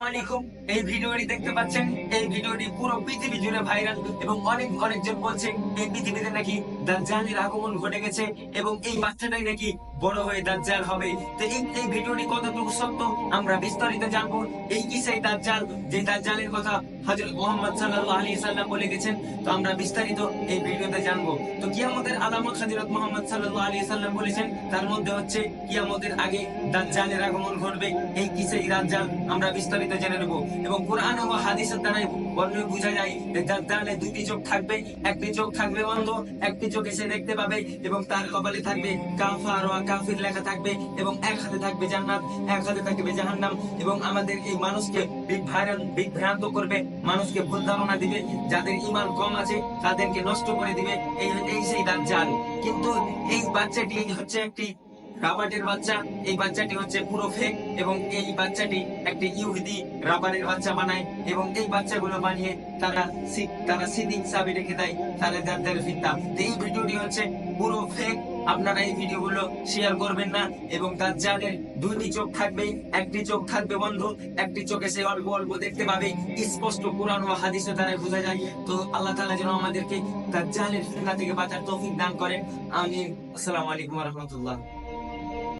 এই ভিডিওটি দেখতে পাচ্ছেন, এই ভিডিওটি পুরো পৃথিবী জুড়ে ভাইরাল এবং অনেক অনেকজন বলছেন এই পৃথিবীতে নাকি দাজ্জালের আগমন ঘটে গেছে এবং এই বাচ্চাটাই নাকি বড় হয়ে দাজ্জাল হবে। তো এই ভিডিওটি কতটুকু সত্য আমরা বিস্তারিত জানব। এই কি সেই দাজ্জাল? যে দাজ্জালের কথা হযরত মুহাম্মদ সাল্লাল্লাহু আলাইহি সাল্লাম বলে গেছেন, তো আমরা বিস্তারিত এই ভিডিওতে জানব। তো কিয়ামতের আলামত হযরত মুহাম্মদ সাল্লাল্লাহু আলাইহি সাল্লাম বলেছেন, তার মধ্যে হচ্ছে কিয়ামতের আগে দাজ্জালের আগমন ঘটবে। এই কি সেই দাজ্জাল আমরা বিস্তারিত জেনে নেব। এবং কোরআন ও হাদিসের দ্বারাই বর্ণনা বোঝা যায় যে দাজ্জালের দুটি চোখ থাকবে, একটি চোখ থাকবে অন্ধ একটি চোখে সে দেখতে পাবে এবং তার কপালে থাকবে কাফার ও কাফির লেখা থাকবে এবং এক হাতে থাকবে জান্নাত, এক হাতে থাকবে জাহান্নাম এবং আমাদের এই মানুষকে বিভ্রান্ত করবে, মানুষকে ভুল ধারণা দিবে, যাদের ইমান কম আছে তাদেরকে নষ্ট করে দিবে, এই এই সেই দাজ্জাল। কিন্তু এই বাচ্চাটি হচ্ছে একটি রাবারের বাচ্চা, এই বাচ্চাটি হচ্ছে পুরো ফেক এবং এই বাচ্চাটি একটি ইহুদি রাবারের বাচ্চা বানায় এবং এই বাচ্চাগুলো বানিয়ে তারা তারা সিদ্ধি হিসাবে রেখে দেয় তারা যাদের ফিতা। এই ভিডিওটি হচ্ছে পুরো ফেক আপনারা এই ভিডিওগুলো শেয়ার করবেন না এবং তার যাদের দুইটি চোখ থাকবে, একটি চোখ থাকবে বন্ধ, একটি চোখে সে অল্প অল্প দেখতে পাবে, স্পষ্ট কোরআন ও হাদিসের দ্বারা বোঝা যায়। তো আল্লাহ তাআলা যেন আমাদেরকে তার জালের ফিতনা থেকে বাঁচার তৌফিক দান করেন। আমিন। আসসালামু আলাইকুম রাহমাতুল্লাহ।